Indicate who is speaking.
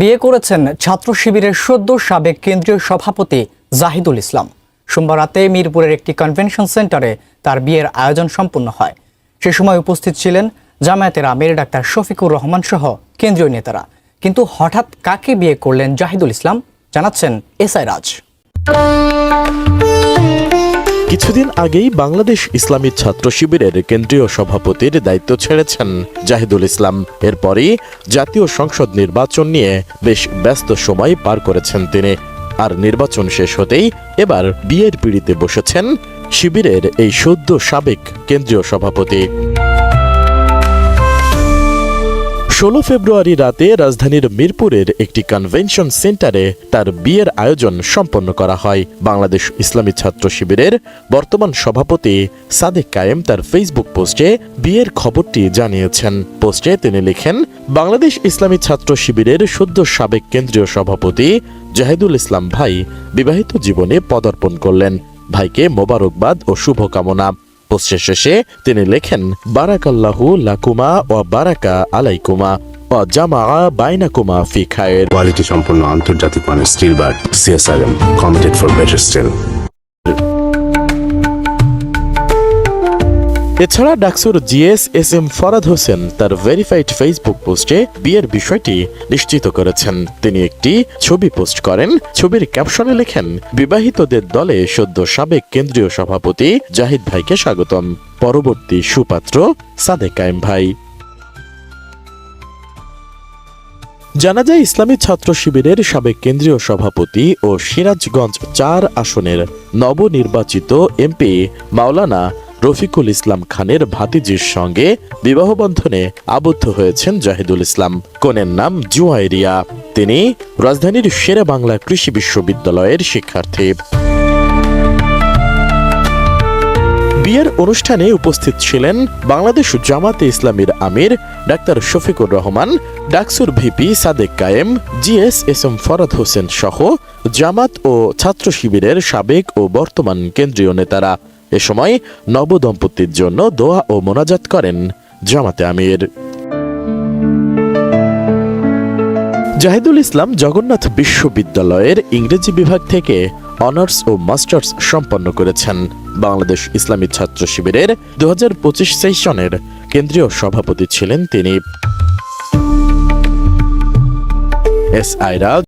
Speaker 1: বিয়ে করেছেন ছাত্র শিবিরের সদ্য সাবেক কেন্দ্রীয় সভাপতি জাহিদুল ইসলাম। সোমবার রাতে মিরপুরের একটি কনভেনশন সেন্টারে তার বিয়ের আয়োজন সম্পন্ন হয়। সে সময় উপস্থিত ছিলেন জামায়াতের আমির ডাক্তার শফিকুর রহমান সহ কেন্দ্রীয় নেতারা। কিন্তু হঠাৎ কাকে বিয়ে করলেন জাহিদুল ইসলাম? জানাচ্ছেন এস আই রাজ।
Speaker 2: কিছুদিন আগেই বাংলাদেশ ইসলামী ছাত্র শিবিরের কেন্দ্রীয় সভাপতির দায়িত্ব ছেড়েছেন জাহিদুল ইসলাম। এরপরই জাতীয় সংসদ নির্বাচন নিয়ে বেশ ব্যস্ত সময় পার করেছেন তিনি। আর নির্বাচন শেষ হতেই এবার বিয়ের পিড়িতে বসেছেন শিবিরের এই সদ্য সাবেক কেন্দ্রীয় সভাপতি। ষোলো ফেব্রুয়ারি রাতে রাজধানীর মিরপুরের একটি কনভেনশন সেন্টারে তার বিয়ের আয়োজন সম্পন্ন করা হয়। বাংলাদেশ ইসলামী ছাত্র শিবিরের বর্তমান সভাপতি সাদেক কায়েম তার ফেসবুক পোস্টে বিয়ের খবরটি জানিয়েছেন। পোস্টে তিনি লিখেন, বাংলাদেশ ইসলামী ছাত্র শিবিরের সদ্য সাবেক কেন্দ্রীয় সভাপতি জাহেদুল ইসলাম ভাই বিবাহিত জীবনে পদার্পণ করলেন। ভাইকে মোবারকবাদ ও শুভকামনা। পোস্টের শেষে তিনি লেখেন, বারাকাল্লাহু লাকুমা ও বারাকা আলাইকুমা ও জামা বাইনাকুমা ফি খায়ের
Speaker 3: কোয়ালিটি সম্পন্ন আন্তর্জাতিক মানের steel bar CSRM committed for better steel
Speaker 2: এছাড়া ডাকসুর GS S M Farhad Hossain তার ভেরিফাইড ফেসবুক পোস্টে বিয়ের বিষয়টি নিশ্চিত করেছেন। তিনি একটি ছবি পোস্ট করেন। ছবির ক্যাপশনে লেখেন, বিবাহিতদের দলে সদ্য সাবেক কেন্দ্রীয় সভাপতি জাহিদ ভাইকে স্বাগতম। পরবর্তী সুপাত্র সাদেক কায়েম ভাই। জানা যায়, ইসলামী ছাত্র শিবিরের সাবেক কেন্দ্রীয় সভাপতি ও সিরাজগঞ্জ চার আসনের নবনির্বাচিত এমপি মাওলানা রফিকুল ইসলাম খানের ভাতিজির সঙ্গে বিবাহ বন্ধনে আবদ্ধ হয়েছেন জাহিদুল ইসলাম। কনের নাম জুয়াইরিয়া তিনি রাজধানীর শেরে বাংলা কৃষি বিশ্ববিদ্যালয়ের শিক্ষার্থী। বিয়ের অনুষ্ঠানে উপস্থিত ছিলেন বাংলাদেশ জামাতে ইসলামীর আমির ডাক্তার শফিকুর রহমান, ডাকসুর VP Sadek Kayem GS S M Farhad Hossain সহ জামাত ও ছাত্র শিবিরের সাবেক ও বর্তমান কেন্দ্রীয় নেতারা। এ সময় নবদম্পতির জন্য দোয়া ও মোনাজাত করেন জামাতে আমির। জাহিদুল ইসলাম জগন্নাথ বিশ্ববিদ্যালয়ের ইংরেজি বিভাগ থেকে অনার্স ও মাস্টার্স সম্পন্ন করেছেন। বাংলাদেশ ইসলামী ছাত্র শিবিরের দু হাজার পঁচিশ সেশনের কেন্দ্রীয় সভাপতি ছিলেন তিনি। এস আইরা